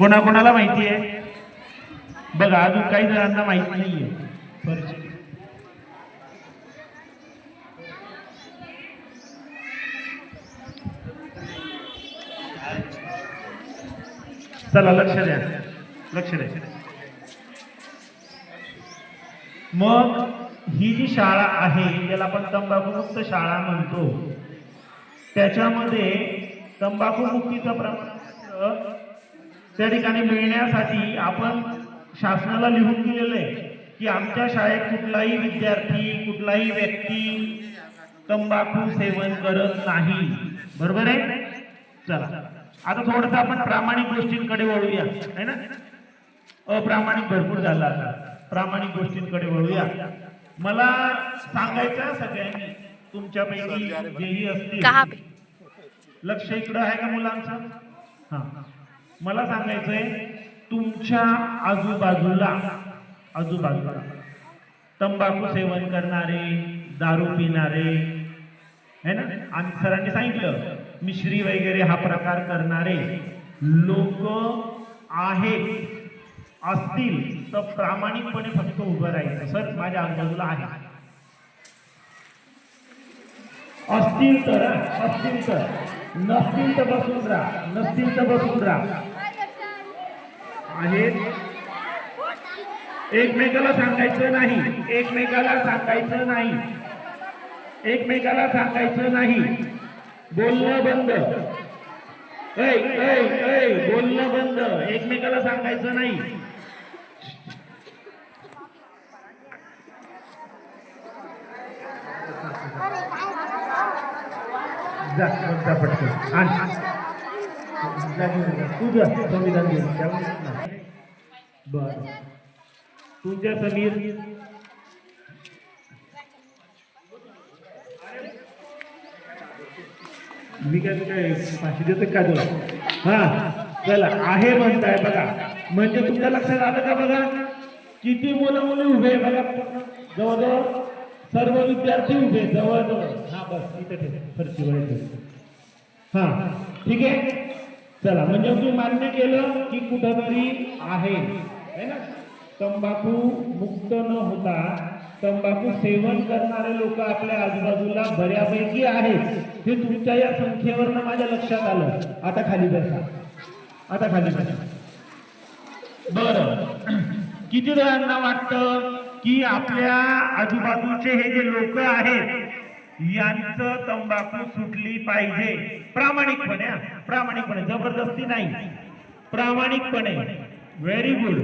कोणाकोणाला माहिती आहे? बघा अजून काही जणांना माहिती नाहीये. चला लक्ष द्या. लक्ष द्या. मग ही जी शाळा आहे ज्याला आपण तंबाखूमुक्त शाळा म्हणतो त्याच्यामध्ये तंबाखू मुक्तीचं प्रमाण त्या ठिकाणी मिळण्यासाठी आपण शासनाला लिहून दिलेलं आहे की आमच्या शाळेत कुठलाही विद्यार्थी कुठलाही व्यक्ती तंबाखू सेवन करत नाही. बरोबर आहे? चला. आता थोडस आपण प्रामाणिक गोष्टींकडे वळूया. है ना? अप्रामाणिक भरपूर झाला आता. प्रामाणिक गोष्टींकडे वळूया. मला सांगायचं सगळ्यांनी तुमच्यापैकी जेही असतील कहाँ पे? लक्ष इकडं आहे का मुलांचं? हा. मला सांगायचंय तुमच्या आजूबाजूला आजूबाजूला तंबाखू सेवन करणारे दारू पिणारे है ना? आणि सरांनी सांगितलं मिश्री वगैरे हा प्रकार करणारे लोक आहेत असतील तर प्रामाणिकपणे फक्त उभं राहायचं. सर माझ्या आजूबाजूला आहे. असतील तर असतील तर नसतील तर बसून राहा नसतील तर बसून राहा. आहेत. एकमेकाला सांगायचं नाही. एकमेकाला सांगायचं नाही. एकमेकाला सांगायचं नाही. बोलणं बंद. ऐ ऐ ऐ बोलणं बंद. एकमेकाला सांगायचं नाही. जा पटकन. आणि. जा संविधान घेऊन बर. तुझ्या समीर. मी काय काय फाशी देतो का तुला? हा चला आहे म्हणताय बघा. म्हणजे तुमच्या लक्षात आलं का बघा? किती मुलं मुली उभे बघा. जवळजवळ सर्व विद्यार्थी उभे जवळजवळ. हा बस इथे फरशी फरशीवर हा ठीक आहे? चला म्हणजे तुम्ही मान्य केलं की कुठंतरी आहे. है ना? तंबाखू मुक्त न होता तंबाखू सेवन करणारे लोक आपल्या आजूबाजूला बऱ्यापैकी आहेत. हे तुमच्या या संख्येवरनं माझ्या लक्षात आलं. आता खाली बसा. आता खाली बसा. बर. किती जणांना वाटतं की आपल्या आजूबाजूचे हे जे लोक आहेत यांचं तंबाखू सुटली पाहिजे. प्रामाणिकपणे प्रामाणिकपणे जबरदस्ती नाही. प्रामाणिकपणे. व्हेरी गुड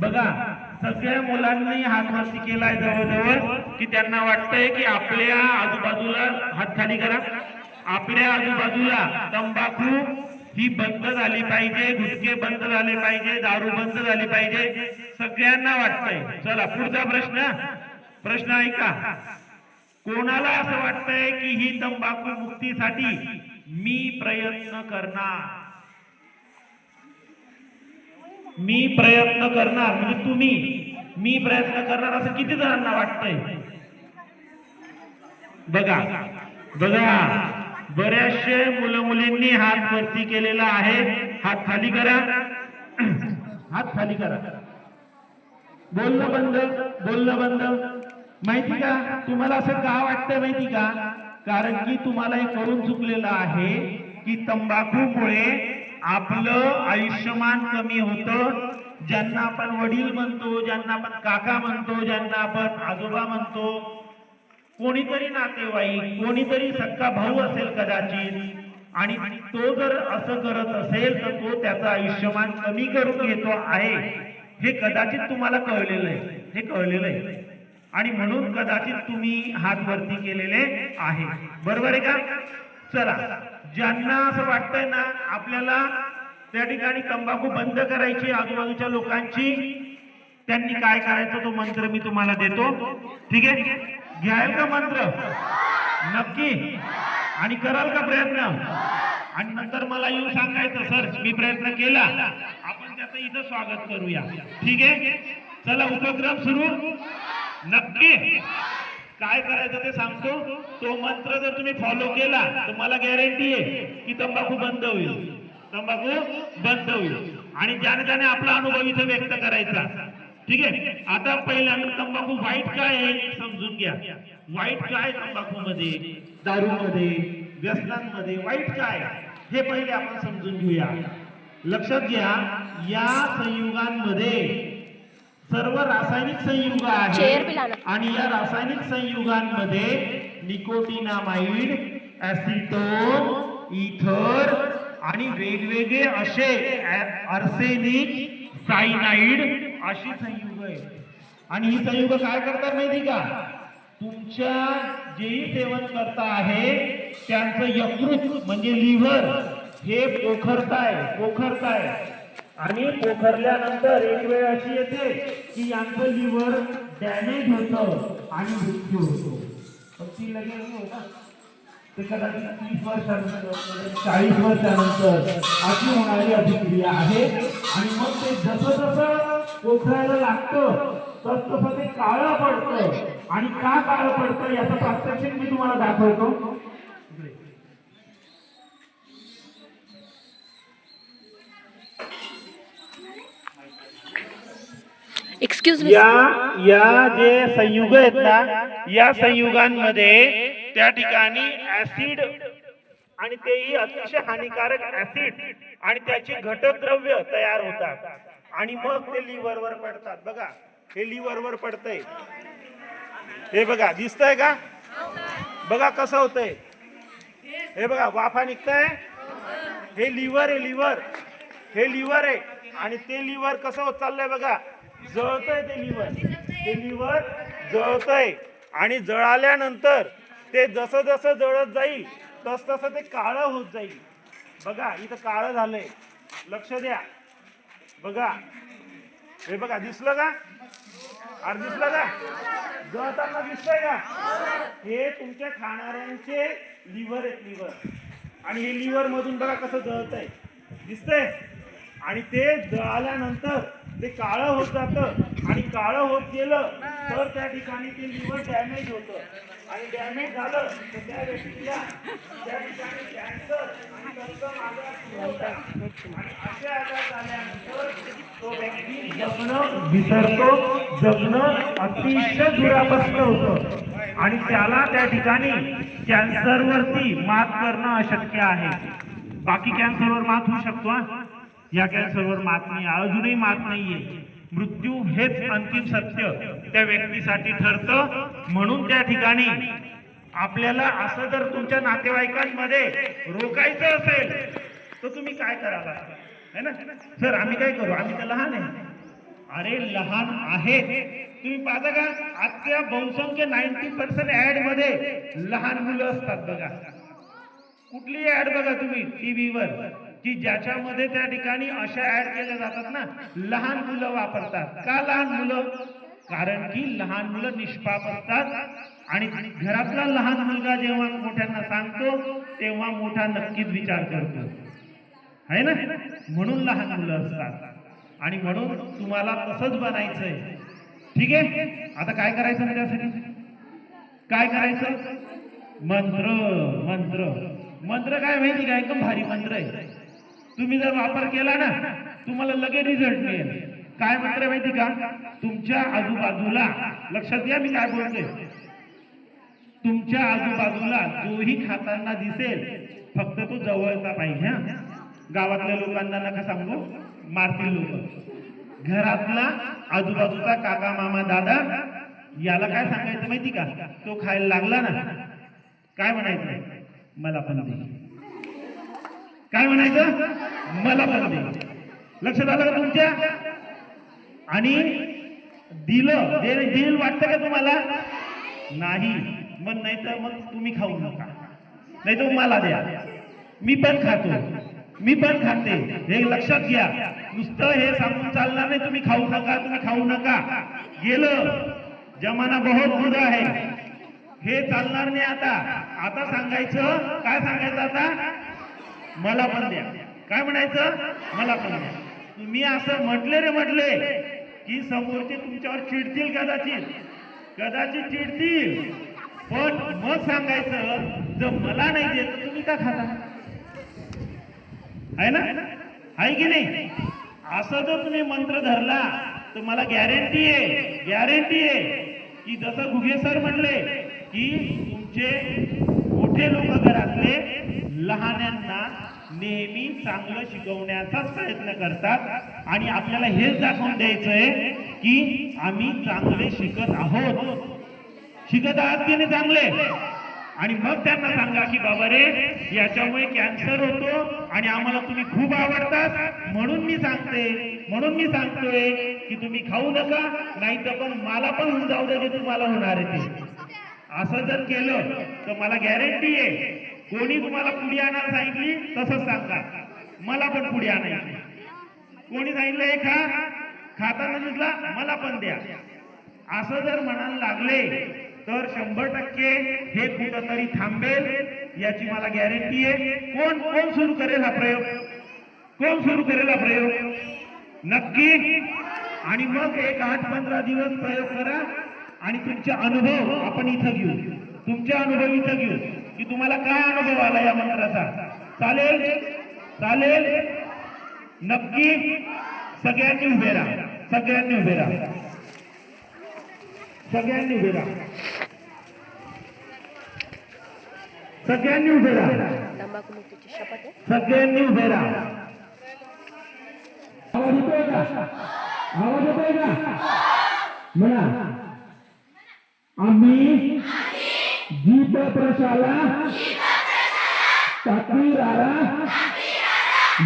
बघा सगळ्या मुलांनी हात केलाय जवळजवळ की त्यांना वाटतंय की आपल्या आजूबाजूला हात खाली करा. आपल्या आजूबाजूला तंबाखू ही बंद झाली पाहिजे घुटके बंद झाले पाहिजे दारू बंद झाली पाहिजे. सगळ्यांना वाटतंय. चला पुढचा प्रश्न. प्रश्न ऐका. कोणाला असं वाटतंय की ही तंबाखू मुक्तीसाठी मी प्रयत्न करणार? मी प्रयत्न करणार. म्हणजे तुम्ही मी प्रयत्न करणार असं किती जणांना वाटतंय? बघा बघा. बऱ्याचशे मुलं मुलींनी हात वरती केलेला आहे. हात खाली करा. हात खाली करा. बोलणं बंद बोलणं बंद. माहिती का? तुम्हाला असं का वाटतंय माहिती का? कारण की तुम्हाला हे कळून चुकलेलं आहे की तंबाखूमुळे आपलं आयुष्यमान कमी होतं. ज्यांना आपण वडील म्हणतो ज्यांना आपण काका म्हणतो ज्यांना आपण आजोबा म्हणतो कोणीतरी नातेवाईक कोणीतरी सक्का भाऊ असेल कदाचित आणि तो जर असं करत असेल तर तो त्याचं आयुष्यमान कमी करून घेतो आहे. हे कदाचित तुम्हाला कळलेलं आहे. हे कळलेलं आहे. आणि म्हणून कदाचित तुम्ही हात वरती केलेले आहे. बरोबर आहे का? चला ज्यांना असं वाटतंय ना आपल्याला त्या ठिकाणी तंबाखू बंद करायची आजूबाजूच्या लोकांची त्यांनी काय करायचं तो मंत्र मी तुम्हाला देतो. ठीक आहे? घ्याल का मंत्र? नक्की. आणि कराल का प्रयत्न? आणि नंतर मला येऊन सांगायचं सर मी प्रयत्न केला. आपण त्याचं इथं स्वागत करूया. ठीक आहे? चला उपक्रम सुरू. नक्की. काय करायचं ते सांगतो? तो मंत्र जर तुम्ही फॉलो केला तर मला गॅरंटी आहे की तंबाखू बंद होईल. तंबाखू बंद होईल. आणि ज्याने त्याने आपला अनुभव इथे व्यक्त करायचा. ठीक आहे? आता पहिल्यांदा तंबाखू वाईट काय आहे समजून घ्या. वाईट काय तंबाखू मध्ये दारू मध्ये व्यसनांमध्ये वाईट काय? हे पहिले आपण समजून घेऊया. लक्षात घ्या या संयुगांमध्ये सर्व रासायनिक संयुग आहेत. आणि या रासायनिक संयुगांमध्ये निकोटिनामाइड ऍसिटोन इथर आणि वेगवेगळे असे अर्सेनिक सायनाइड अशी संयुग आहेत. आणि ही संयुग काय करतात माहिती का? तुमच्या जेही सेवन करता आहे त्यांचं यकृत म्हणजे लिव्हर हे पोखरताय पोखरताय. आणि पोखरल्यानंतर एक वेळ अशी येते की यांचं लिव्हर डॅमेज होतं आणि मृत्यू होतो. पण ती लगेच नाही ना. ते कदाचित तीस वर्षानंतर चाळीस वर्षानंतर अशी होणारी अभिक्रिया आहे. आणि मग ते जसं जसं पोखरायला लागतं तस तसं ते काळं पडतं. आणि का काळं पडतं याचं प्रात्यक्षिक मी तुम्हाला दाखवतो. एक्सक्यूज मी या या जे संयुग आहेत ना या संयुगांमध्ये त्या ठिकाणी ऍसिड आणि तेही अतिशय हानिकारक ऍसिड आणि त्याची घटक द्रव्य तयार होतात. आणि मग ते लिव्हर वर पडतात. बघा हे लिव्हर वर पडतंय. हे बघा दिसतंय का? बघा कसं होतंय. हे बघा वाफा निघतंय. हे लिव्हर आहे लिव्हर. हे लिव्हर आहे. आणि ते लिव्हर कसं होत चाललंय बघा? जळतंय ते लिव्हर. ते लिव्हर जळतंय. आणि जळाल्यानंतर ते जसं जसं जळत जाईल तस तसं ते काळं होत जाईल. बघा इथं काळं झालंय. लक्ष द्या. बघा. हे बघा दिसलं का? अरे दिसलं का? जळताना दिसतंय का? हे तुमच्या खाणाऱ्यांचे लिव्हर आहेत लिव्हर. आणि हे लिव्हर मधून बघा कसं जळत आहे दिसतंय? आणि ते जळाल्यानंतर ते काळं होत जातं. आणि काळं होत गेलं तर त्या ठिकाणी ते लिव्हर डॅमेज होतं. आणि डॅमेज झालं तर त्या व्यक्तीला त्या ठिकाणी कॅन्सर आणि तत्सम आजार आणि असे आजार झाल्यानंतर तो व्यक्ती जगणं विसरतो. जगणं अतिशय दुरापस्त होतं. आणि त्याला त्या ठिकाणी कॅन्सरवरती मात करणं अशक्य आहे. बाकी कॅन्सरवर मात होऊ शकतो या कॅन्सरवर मात नाही अजूनही मात नाहीये मृत्यू हेच अंतिम सत्य त्या व्यक्तीसाठी ठरतं. म्हणून त्या ठिकाणी आपल्याला असं जर तुमच्या नातेवाईकांमध्ये रोखायचं असेल तर तुम्ही काय करावा है ना? सर आम्ही काय करू? आम्ही तर लहान आहे. अरे लहान आहे. तुम्ही पाहता का? आजच्या बहुसंख्य नाईन्टी पर्सेंट ऍडमध्ये लहान मुलं असतात बघा. कुठली ऍड बघा तुम्ही? टीव्हीवर. की ज्याच्यामध्ये त्या ठिकाणी अशा ऍड केल्या जातात ना लहान मुलं वापरतात. का लहान मुलं? कारण की लहान मुलं निष्पाप असतात. आणि घरातला लहान मुलगा जेव्हा मोठ्यांना सांगतो तेव्हा मोठा नक्कीच विचार करतो. आहे ना? म्हणून लहान मुलं असतात. आणि म्हणून तुम्हाला तसंच बनायचंय. ठीक आहे? आता काय करायचं ना त्यासाठी? काय करायचं? मंत्र मंत्र. मंत्र काय माहिती काय एकदम भारी मंत्र आहे. तुम्ही जर वापर केला ना तुम्हाला लगेच रिझल्ट मिळेल. काय मंत्र आहे माहिती का? तुमच्या आजूबाजूला लक्षात घ्या मी काय बोलतोय. तुमच्या आजूबाजूला जोही खाताना दिसेल फक्त तो जवळचा पाहिजे गावातल्या लोकांना नका सांगू मारतील लोक. घरातला आजूबाजूचा काका मामा दादा याला काय सांगायचं माहिती का? तो खायला लागला ना. काय म्हणायचं? मला पण दे. काय म्हणायचं? मला पण दे लक्षात आलं का तुमच्या? आणि दिलं. दिल देईल वाटतं का तुम्हाला? नाही. मग नाही तर मग तुम्ही खाऊ नका. नाही तर मला द्या. मी पण खातो. मी पण खाते. हे लक्षात घ्या. नुसतं हे सांगून चालणार नाही. तुम्ही खाऊ नका तुम्ही खाऊ नका. गेलं. जमाना बहुत बुरा आहे. हे चालणार नाही आता. आता सांगायचं. काय सांगायचं आता? मला पण द्या. काय म्हणायचं? मला पण द्या. तुम्ही असं म्हटले रे म्हटले की समोरचे तुमच्यावर चिडतील कदाचित. कदाचित चिडतील. पण मग सांगायचं जर मला नाही देत तुम्ही का खाता? आहे ना? आहे की नाही? असं जर तुम्ही मंत्र धरला तर मला गॅरंटी आहे गॅरंटी आहे की जसं घुगे सर म्हटले की तुमचे मोठे लोक घरातले लहान्यांना नेहमी चांगलं शिकवण्याचाच प्रयत्न करतात. आणि आपल्याला हेच दाखवून द्यायचंय की आम्ही चांगले शिकत आहोत. शिकत आहात की नाही चांगले? आणि मग त्यांना सांगा की बाबा रे याच्यामुळे कॅन्सर होतो आणि आम्हाला तुम्ही खूप आवडतात. म्हणून मी सांगते म्हणून मी सांगतोय की तुम्ही खाऊ नका नाही तर पण मला पण होऊन जाऊ दे तुम्हाला होणार आहे ते. असं जर केलं तर मला गॅरंटी आहे. कोणी तुम्हाला पुढे आणायला सांगितली तसंच सांगा. मला पण पुढे आणायची. कोणी सांगितलं हे खा खाताना दिसला मला पण द्या. असं जर म्हणायला लागले तर शंभर टक्के हे कुठंतरी थांबेल याची मला गॅरंटी आहे. कोण कोण सुरू करेल हा प्रयोग? कोण सुरू करेल हा प्रयोग? नक्की? आणि मग एक आठ पंधरा दिवस प्रयोग करा आणि तुमचे अनुभव आपण इथं घेऊ. तुमचे अनुभव इथं घेऊ. की तुम्हाला काय अनुभव आला या मंत्राचा चालेल? चालेल? नक्की? सगळ्यांनी उभे राहा. सगळ्यांनी उभे राहा. सगळ्यांनी उभे राहा. सगळ्यांनी उभे राहा. सगळ्यांनी उभे राहा. आवाज येतोय का? आवाज येतोय का? म्हणा. आम्ही गीत प्रशाला टाकवीरारा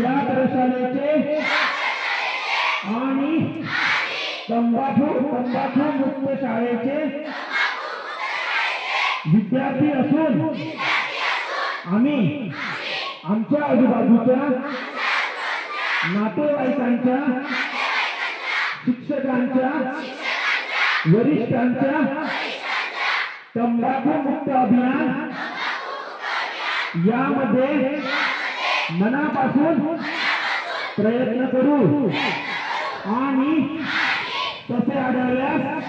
या प्रशालेचे आणि तंबाखू तंबाखू मुक्त शाळेचे विद्यार्थी असून आम्ही आमच्या आजूबाजूच्या नातेवाईकांच्या शिक्षकांच्या वरिष्ठांच्या तंबाखू मुक्त अभियान यामध्ये मनापासून प्रयत्न करू. आणि तसे आढळल्यास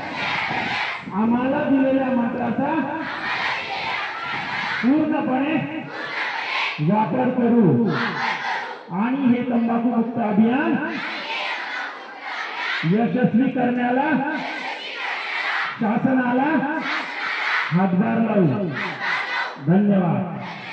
आम्हाला दिलेल्या मंत्राचा पूर्णपणे वापर करू. आणि हे तंबाखू मुक्त अभियान यशस्वी करण्याला शासनाला हातभार लावू धन्यवाद.